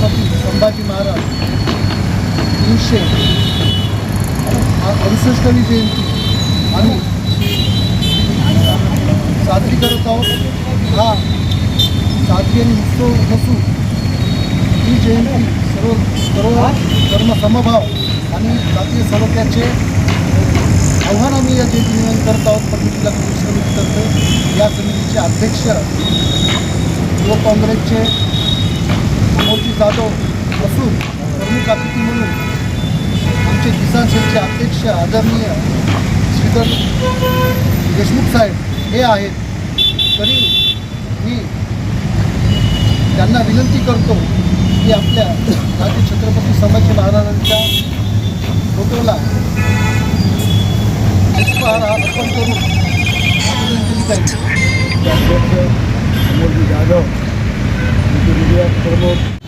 छत्रपती संभाजी महाराज तीनशे. अडुसष्टवी जयंती. आम्ही साजरी करत आहोत. हा साजरी आणि उत्सव नसून ही जयंती सर्व सर्व धर्म समभाव आणि जातीय सलोख्याचे आव्हान आम्ही या जयंती निमित्त करत आहोत. परभणी जिल्हा काँग्रेस समितीतर्फे या समितीचे अध्यक्ष युवक काँग्रेसचे जाधव असून प्रमुख अतिथी म्हणून आमचे किसान सेलचे अध्यक्ष आदरणीय श्रीधर देशमुख साहेब हे आहेत. तरी मी त्यांना विनंती करतो की आपल्या राजे छत्रपती संभाजी महाराजांच्या फोटोला पुष्पहार अर्पण करून विनंती केली जाईल अमोलजी मीडिया प्रमुख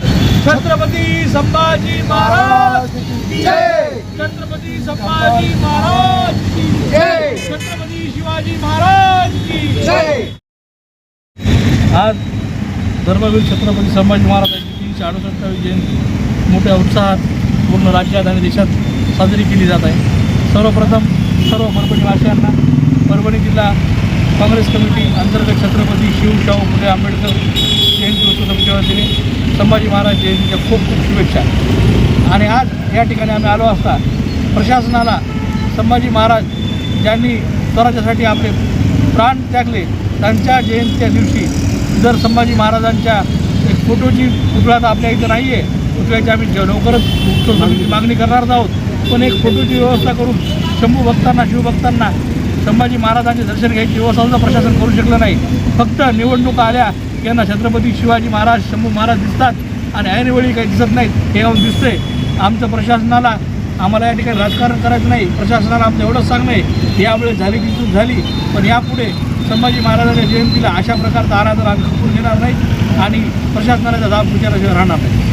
छत्रपती संभाजी महाराज जय. छत्रपती संभाजी महाराज छत्रपती शिवाजी महाराज आज धर्मवीर छत्रपती संभाजी महाराजांची तीनशे अडुसष्टावी जयंती मोठ्या उत्साहात पूर्ण राज्यात आणि देशात साजरी केली जात आहे. सर्वप्रथम सर्व परभणीवासियांना परभणी जिल्हा काँग्रेस कमिटी अंतर्गत छत्रपती शिवशाहू फुले आंबेडकर जयंती समितीच्या वतीने संभाजी महाराज जयंतीच्या खूप खूप शुभेच्छा. आणि आज या ठिकाणी आम्ही आलो असता प्रशासनाला संभाजी महाराज ज्यांनी स्वराज्यासाठी आपले प्राण त्यागले त्यांच्या जयंतीच्या दिवशी जर संभाजी महाराजांच्या एक फोटोची पुतळा तर आपल्या इथं नाही आहे पुतळ्याची आम्ही लवकरच उत्सव समिती मागणी करणार आहोत. पण एक फोटोची व्यवस्था करून शंभू भक्तांना शिवभक्तांना संभाजी महाराजांचे दर्शन घ्यायची व्यवस्था सुद्धा प्रशासन करू शकलं नाही. फक्त निवडणुका आल्या यांना छत्रपती शिवाजी महाराज शंभू महाराज दिसतात आणि ऐनवेळी काही दिसत नाहीत हे येऊन दिसतंय आमचं प्रशासनाला आम्हाला या ठिकाणी राजकारण करायचं नाही. प्रशासनाला आमचं एवढंच सांगणं आहे यावेळेस झाली ती चूक झाली. पण यापुढे संभाजी महाराजांच्या जयंतीला अशा प्रकारचा आराधना आम्ही खपून घेणार नाही आणि प्रशासनाचा जाब विचाराशिवाय राहणार नाही.